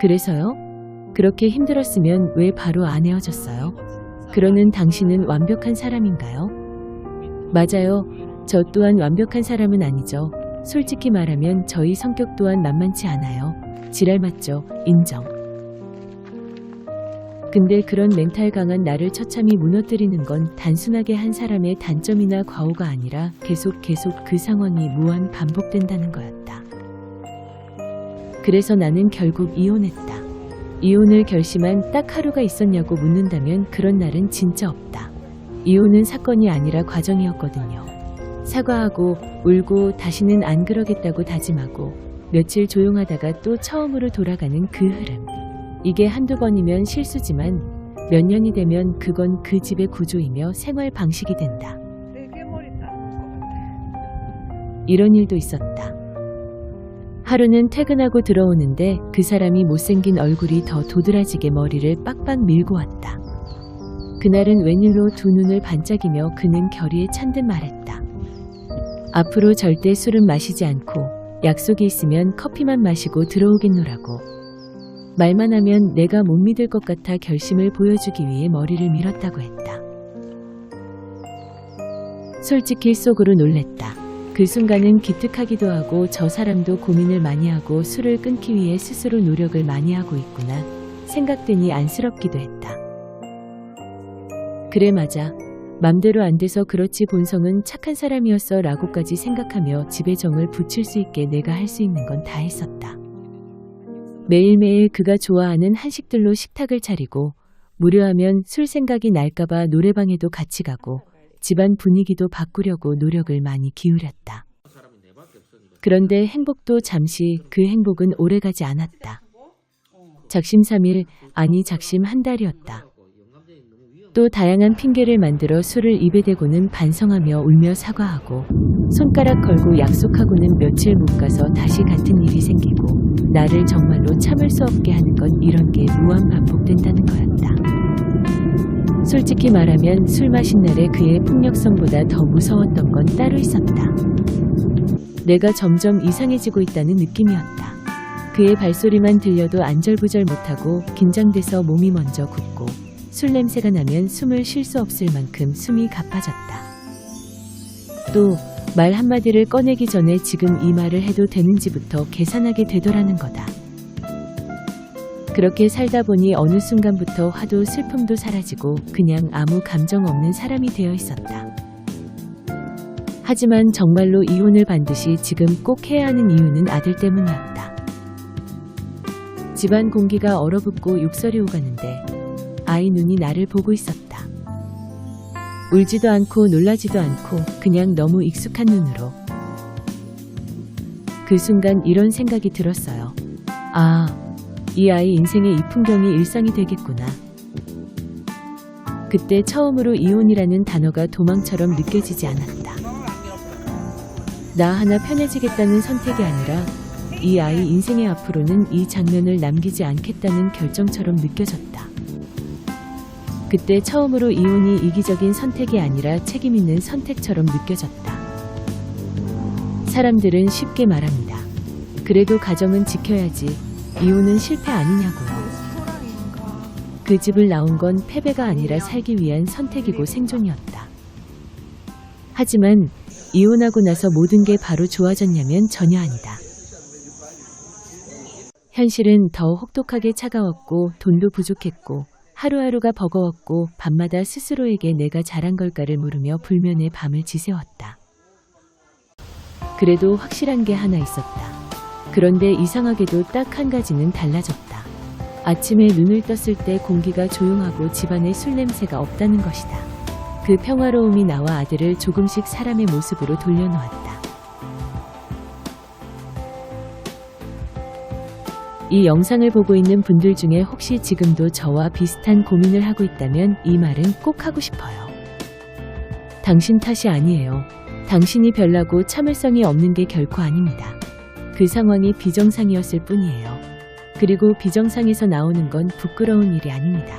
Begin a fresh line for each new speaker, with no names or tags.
그래서요? 그렇게 힘들었으면 왜 바로 안 헤어졌어요? 그러는 당신은 완벽한 사람인가요? 맞아요. 저 또한 완벽한 사람은 아니죠. 솔직히 말하면 저희 성격 또한 만만치 않아요. 지랄 맞죠? 인정. 근데 그런 멘탈 강한 나를 처참히 무너뜨리는 건 단순하게 한 사람의 단점이나 과오가 아니라 계속 계속 그 상황이 무한 반복된다는 거였다. 그래서 나는 결국 이혼했다. 이혼을 결심한 딱 하루가 있었냐고 묻는다면 그런 날은 진짜 없다. 이혼은 사건이 아니라 과정이었거든요. 사과하고 울고 다시는 안 그러겠다고 다짐하고 며칠 조용하다가 또 처음으로 돌아가는 그 흐름. 이게 한두 번이면 실수지만 몇 년이 되면 그건 그 집의 구조이며 생활 방식이 된다.
같아.
이런 일도 있었다. 하루는 퇴근하고 들어오는데 그 사람이 못생긴 얼굴이 더 도드라지게 머리를 빡빡 밀고 왔다. 그날은 웬일로 두 눈을 반짝이며 그는 결의에 찬 듯 말했다. 앞으로 절대 술은 마시지 않고 약속이 있으면 커피만 마시고 들어오겠노라고. 말만 하면 내가 못 믿을 것 같아 결심을 보여주기 위해 머리를 밀었다고 했다. 솔직히 속으로 놀랬다. 그 순간은 기특하기도 하고 저 사람도 고민을 많이 하고 술을 끊기 위해 스스로 노력을 많이 하고 있구나 생각되니 안쓰럽기도 했다. 그래 맞아. 맘대로 안 돼서 그렇지 본성은 착한 사람이었어 라고까지 생각하며 집에 정을 붙일 수 있게 내가 할 수 있는 건 다 했었다. 매일매일 그가 좋아하는 한식들로 식탁을 차리고 무료하면 술 생각이 날까봐 노래방에도 같이 가고 집안 분위기도 바꾸려고 노력을 많이 기울였다. 그런데 행복도 잠시 그 행복은 오래가지 않았다. 작심삼일 아니 작심 한 달이었다. 또 다양한 핑계를 만들어 술을 입에 대고는 반성하며 울며 사과하고 손가락 걸고 약속하고는 며칠 못 가서 다시 같은 일이 생기고 나를 정말로 참을 수 없게 하는 건 이런 게 무한 반복된다는 거였다. 솔직히 말하면 술 마신 날의 그의 폭력성보다 더 무서웠던 건 따로 있었다. 내가 점점 이상해지고 있다는 느낌이었다. 그의 발소리만 들려도 안절부절 못하고 긴장돼서 몸이 먼저 굳고 술 냄새가 나면 숨을 쉴 수 없을 만큼 숨이 가빠졌다. 또 말 한마디를 꺼내기 전에 지금 이 말을 해도 되는지부터 계산하게 되더라는 거다. 그렇게 살다 보니 어느 순간부터 화도 슬픔도 사라지고 그냥 아무 감정 없는 사람이 되어 있었다. 하지만 정말로 이혼을 반드시 지금 꼭 해야 하는 이유는 아들 때문이었다. 집안 공기가 얼어붙고 욕설이 오가는데 아이 눈이 나를 보고 있었다. 울지도 않고 놀라지도 않고 그냥 너무 익숙한 눈으로. 그 순간 이런 생각이 들었어요. 아, 이 아이 인생의 이 풍경이 일상이 되겠구나. 그때 처음으로 이혼이라는 단어가 도망처럼 느껴지지 않았다. 나 하나 편해지겠다는 선택이 아니라 이 아이 인생의 앞으로는 이 장면을 남기지 않겠다는 결정처럼 느껴졌다. 그때 처음으로 이혼이 이기적인 선택이 아니라 책임있는 선택처럼 느껴졌다. 사람들은 쉽게 말합니다. 그래도 가정은 지켜야지. 이혼은 실패 아니냐고요. 그 집을 나온 건 패배가 아니라 살기 위한 선택이고 생존이었다. 하지만 이혼하고 나서 모든 게 바로 좋아졌냐면 전혀 아니다. 현실은 더 혹독하게 차가웠고 돈도 부족했고 하루하루가 버거웠고 밤마다 스스로에게 내가 잘한 걸까를 물으며 불면의 밤을 지새웠다. 그래도 확실한 게 하나 있었다. 그런데 이상하게도 딱 한 가지는 달라졌다. 아침에 눈을 떴을 때 공기가 조용하고 집안에 술 냄새가 없다는 것이다. 그 평화로움이 나와 아들을 조금씩 사람의 모습으로 돌려놓았다. 이 영상을 보고 있는 분들 중에 혹시 지금도 저와 비슷한 고민을 하고 있다면 이 말은 꼭 하고 싶어요. 당신 탓이 아니에요. 당신이 별나고 참을성이 없는 게 결코 아닙니다. 그 상황이 비정상이었을 뿐이에요. 그리고 비정상에서 나오는 건 부끄러운 일이 아닙니다.